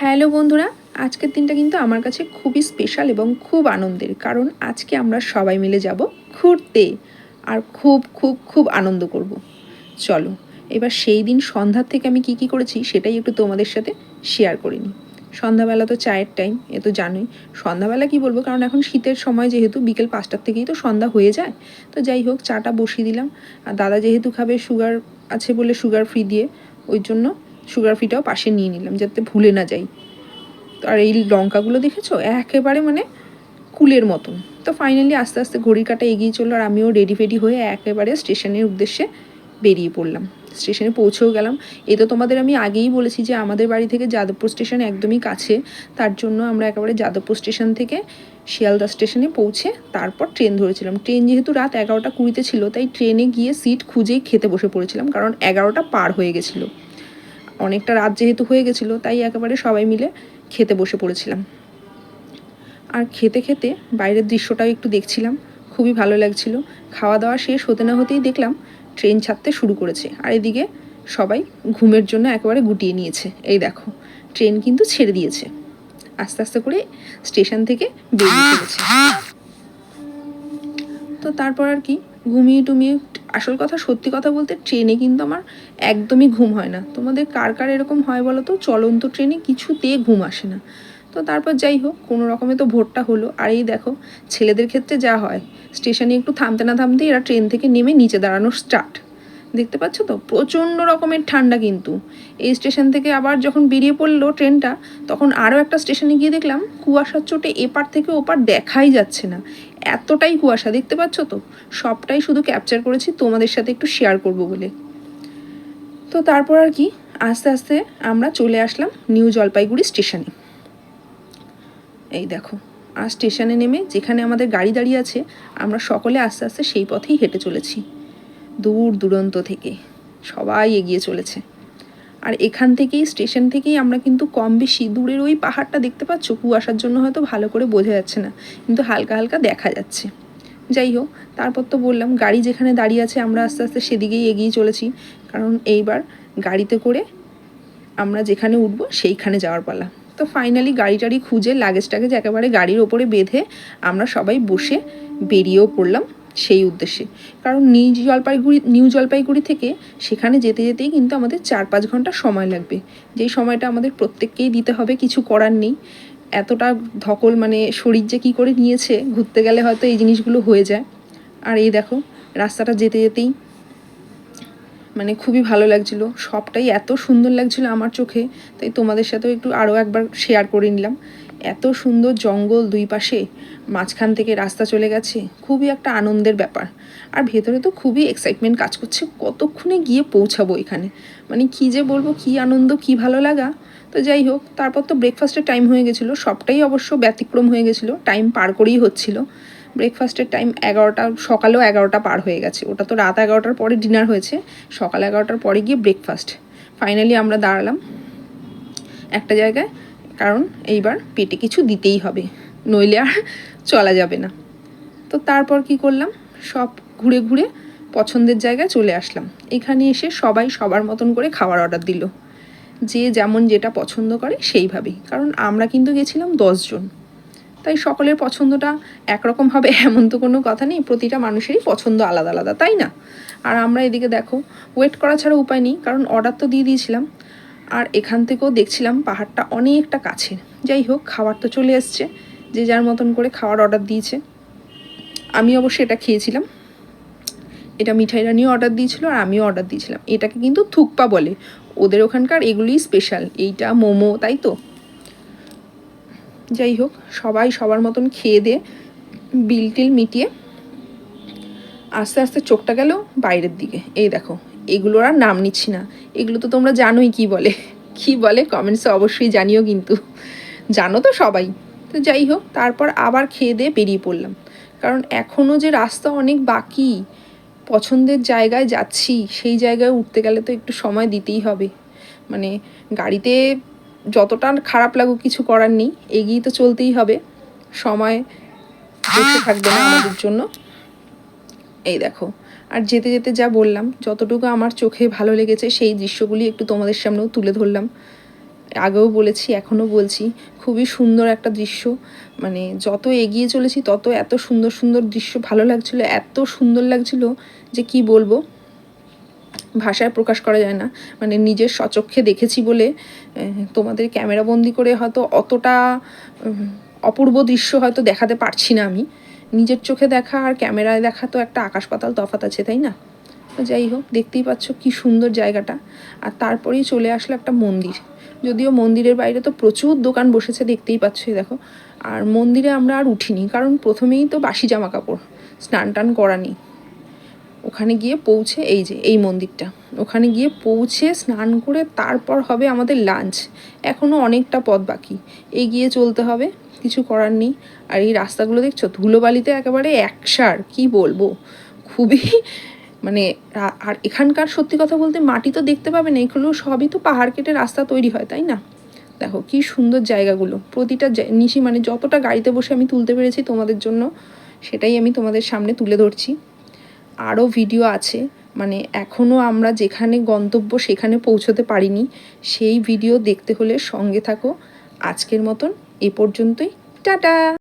Hello বন্ধুরা, আজকের দিনটা কিন্তু আমার কাছে খুবই স্পেশাল এবং খুব আনন্দের, কারণ আজকে আমরা সবাই মিলে যাব ঘুরতে আর খুব খুব খুব আনন্দ করব। চলো, এবার সেই দিন সন্ধ্যার থেকে আমি কি কি করেছি সেটাই একটু তোমাদের সাথে শেয়ার করে নিই। সন্ধ্যাবেলা তো চায়ের টাইম এ তো জানোই, সন্ধ্যাবেলা কি বলব, কারণ এখন শীতের সময় যেহেতু বিকেল পাঁচটার থেকেই তো সন্ধ্যা হয়ে যায়, তো যাই হোক, চাটা বসিয়ে দিলাম। আর দাদা যেহেতু খাবে সুগার আছে বলে সুগার ফ্রি দিয়ে, ওই জন্য সুগার ফ্রিটাও পাশে নিয়ে নিলাম, যাতে ভুলে না যাই। আর এই লঙ্কাগুলো দেখেছ? একেবারে মানে কুলের মতন। তো ফাইনালি আস্তে আস্তে ঘড়ির কাটা এগিয়ে চলল আর আমিও রেডি ফেডি হয়ে একেবারে স্টেশনের উদ্দেশ্যে বেরিয়ে পড়লাম। স্টেশনে পৌঁছেও গেলাম। এ তো তোমাদের আমি আগেই বলেছি যে আমাদের বাড়ি থেকে যাদবপুর স্টেশন একদমই কাছে। তার জন্য আমরা একেবারে যাদবপুর স্টেশন থেকে শিয়ালদা স্টেশনে পৌঁছে তারপর ট্রেন ধরেছিলাম। ট্রেন যেহেতু রাত এগারোটা কুড়িতে ছিল, তাই ট্রেনে গিয়ে সিট খুঁজেই খেতে বসে পড়েছিলাম, কারণ এগারোটা পার হয়ে গেছিল। অনেকটা রাত যেহেতু হয়ে গেছিল, তাই একেবারে সবাই মিলে খেতে বসে পড়েছিলাম। আর খেতে খেতে বাইরের দৃশ্যটাও একটু দেখছিলাম, খুবই ভালো লাগছিল। খাওয়া দাওয়া শেষ হতে না হতেই দেখলাম ট্রেন ছাড়তে শুরু করেছে, আর এদিকে সবাই ঘুমের জন্য একেবারে গুটিয়ে নিয়েছে। এই দেখো, ট্রেন কিন্তু ছেড়ে দিয়েছে। আস্তে আস্তে করে স্টেশন থেকে বেরিয়ে চলেছে তো তারপর আর কি ঘুমিয়ে টুমিয়ে আসল কথা, সত্যি কথা বলতে ট্রেনে কিন্তু আমার একদমই ঘুম হয় না। তোমাদের কার কার এরকম হয় বলো তো? চলন্ত ট্রেনে কিছুতে ঘুম আসে না। তো তারপর যাই হোক, কোনো রকমে তো ভোটটা হলো। আর এই দেখো, ছেলেদের ক্ষেত্রে যা হয়, স্টেশনে একটু থামতে না থামতে এরা ট্রেন থেকে নেমে নিচে দাঁড়ানো স্টার্ট দেখতে পাচ্ছ তো? প্রচণ্ড রকমের ঠান্ডা কিন্তু। এই স্টেশন থেকে আবার যখন বেরিয়ে পড়ল ট্রেনটা, তখন আরও একটা স্টেশনে গিয়ে দেখলাম, কুয়াশার চোটে এপার থেকে ওপার দেখাই যাচ্ছে না। এতটাই কুয়াশা, দেখতে পাচ্ছ তো? সবটাই শুধু ক্যাপচার করেছি, তোমাদের সাথে একটু শেয়ার করব বলে। তো তারপর আর কি, আস্তে আস্তে আমরা চলে আসলাম নিউ জলপাইগুড়ি স্টেশনে। এই দেখো, আর স্টেশনে নেমে যেখানে আমাদের গাড়ি দাঁড়িয়ে আছে, আমরা সকলে আস্তে আস্তে সেই পথেই হেঁটে চলেছি। দূর দূরান্ত থেকে। সবাই এগিয়ে চলেছে। আর এখান থেকেই, স্টেশন থেকেই আমরা কিন্তু কম বেশি দূরের ওই পাহাড়টা দেখতে পাচ্ছ, কুয়াশার জন্য হয়তো ভালো করে বোঝা যাচ্ছে না, কিন্তু হালকা হালকা দেখা যাচ্ছে। যাই হোক, তারপর তো বললাম, গাড়ি যেখানে দাঁড়িয়ে আছে, আমরা আস্তে আস্তে সেদিকেই এগিয়ে চলেছি। কারণ এইবার গাড়িতে করে আমরা যেখানে উঠবো, সেইখানে যাওয়ার পালা। তো ফাইনালি গাড়ি টাড়ি খুঁজে লাগেজ টাগেজ একেবারে গাড়ির ওপরে বেঁধে আমরা সবাই বসে বেরিয়েও পড়লাম। সেই উদ্দেশ্যে। কারণ নিউ জলপাইগুড়ি নিউ জলপাইগুড়ি থেকে সেখানে যেতে যেতেই কিন্তু আমাদের চার পাঁচ ঘণ্টা সময় লাগবে। যেই সময়টা আমাদের প্রত্যেককেই দিতে হবে, কিছু করার নেই। এতটা ধকল মানে শরীর যে কী করে নিয়েছে, ঘুরতে গেলে হয়তো এই জিনিসগুলো হয়ে যায়। আর এই দেখো, রাস্তাটা যেতে যেতেই মানে খুবই ভালো লাগছিল। সবটাই এত সুন্দর লাগছিল আমার চোখে, তাই তোমাদের সাথেও একটু আরও একবার শেয়ার করে নিলাম। এত সুন্দর জঙ্গল দুই পাশে, মাঝখান থেকে রাস্তা চলে গেছে, খুবই একটা আনন্দের ব্যাপার। আর ভেতরে তো খুবই এক্সাইটমেন্ট কাজ করছে, কতক্ষণে গিয়ে পৌঁছাবো এখানে? মানে কী যে বলব, কী আনন্দ, কী ভালো লাগা। তো যাই হোক, তারপর তো ব্রেকফাস্টের টাইম হয়ে গেছিল, সবটাই অবশ্য ব্যতিক্রম হয়ে গেছিল টাইম পার করেই হচ্ছিল। ব্রেকফাস্টের টাইম এগারোটা, সকালেও এগারোটা পার হয়ে গেছে। ওটা তো রাত এগারোটার পরে ডিনার হয়েছে, সকাল এগারোটার পরে গিয়ে ব্রেকফাস্ট ফাইনালি আমরা দাঁড়ালাম একটা জায়গায় কারণ এইবার পেটে কিছু দিতেই হবে, নইলে আর চলা যাবে না। তো তারপর কি করলাম? সব ঘুরে ঘুরে পছন্দের জায়গায় চলে আসলাম। এখানে এসে সবাই সবার মতন করে খাবার অর্ডার দিল। যে যেমন যেটা পছন্দ করে সেইভাবেই, কারণ আমরা কিন্তু গেছিলাম দশজন তাই সকলের পছন্দটা একরকম হবে এমন তো কোনো কথা নেই, প্রতিটা মানুষেরই পছন্দ আলাদা আলাদা, তাই না? আর আমরা এদিকে দেখো ওয়েট করা ছাড়া উপায় নেই, কারণ অর্ডার তো দিয়ে দিয়েছিলাম। আর এখান থেকেও দেখছিলাম পাহাড়টা অনেকটা কাছে যাই হোক, খাবার তো চলে এসছে। যে যার মতন করে খাওয়ার অর্ডার দিয়েছে। আমি অবশ্যই এটা খেয়েছিলাম। এটা মিঠাই রানিও অর্ডার দিয়েছিল আর আমিও অর্ডার দিয়েছিলাম। এটাকে কিন্তু থুকপা বলে। ওদের ওখানকার এগুলোই স্পেশাল এইটা মোমো, তাই তো? যাই হোক, সবাই সবার মতন খেয়ে দিয়ে বিল টিল মিটিয়ে আস্তে আস্তে চোখটা গেল বাইরের দিকে। এই দেখো এগুলোর আর নাম নিচ্ছি না। এগুলো তো তোমরা জানোই কি বলে। কি বলে কমেন্টসে অবশ্যই জানিও কিন্তু। জানো তো সবাই। তো যাই হোক, তারপর আবার খেয়ে দিয়ে বেরিয়ে পড়লাম। কারণ এখনও যে রাস্তা অনেক বাকি, পছন্দের জায়গায় যাচ্ছি, সেই জায়গায় উঠতে গেলে তো একটু সময় দিতেই হবে। মানে গাড়িতে যতটা খারাপ লাগুক কিছু করার নেই, এগিয়ে তো চলতেই হবে। সময় বসে থাকবে না আমাদের জন্য। এই দেখো আর যেতে যেতে যা বললাম, যতটুকু আমার চোখে ভালো লেগেছে সেই দৃশ্যগুলি একটু তোমাদের সামনেও তুলে ধরলাম। আগেও বলেছি, এখনও বলছি, খুবই সুন্দর একটা দৃশ্য। মানে যত এগিয়ে চলেছি, তত এত সুন্দর সুন্দর দৃশ্য ভালো লাগছিল, এত সুন্দর লাগছিল যে কি বলব? ভাষায় প্রকাশ করা যায় না। মানে নিজের সচক্ষে দেখেছি বলে তোমাদের ক্যামেরা বন্দি করে হয়তো অতটা অপূর্ব দৃশ্য হয়তো দেখাতে পারছি না আমি। নিজের চোখে দেখা আর ক্যামেরায় দেখা তো একটা আকাশ পাতাল তফাত আছে, তাই না? তো যাই হোক, দেখতেই পাচ্ছ কি সুন্দর জায়গাটা। আর তারপরেই চলে আসলো একটা মন্দির। যদিও মন্দিরের বাইরে তো প্রচুর দোকান বসেছে, দেখতেই পাচ্ছ দেখো। আর মন্দিরে আমরা আর উঠিনি, কারণ প্রথমেই তো বাসি জামা কাপড় স্নান টান করা নেই। ওখানে গিয়ে পৌঁছে, এই যে, এই মন্দিরটা। ওখানে গিয়ে পৌঁছে স্নান করে তারপর হবে আমাদের লাঞ্চ এখনও অনেকটা পথ বাকি। এগিয়ে চলতে হবে, কিছু করার নেই। আর এই রাস্তাগুলো দেখছ? ধুলোবালিতে একেবারে একসার, কি বলব? খুবই মানে আর এখানকার সত্যি কথা বলতে মাটি তো দেখতে পাবে না, এগুলো সবই তো পাহাড় কেটে রাস্তা তৈরি হয়, তাই না? দেখো, কি সুন্দর জায়গাগুলো। প্রতিটা নিশি মানে যতটা গাড়িতে বসে আমি তুলতে পেরেছি তোমাদের জন্য, সেটাই আমি তোমাদের সামনে তুলে ধরছি। আরও ভিডিও আছে। মানে এখনও আমরা যেখানে গন্তব্য সেখানে পৌঁছতে পারিনি। সেই ভিডিও দেখতে হলে সঙ্গে থাকো। আজকের মতন এ পর্যন্তই। টাটা!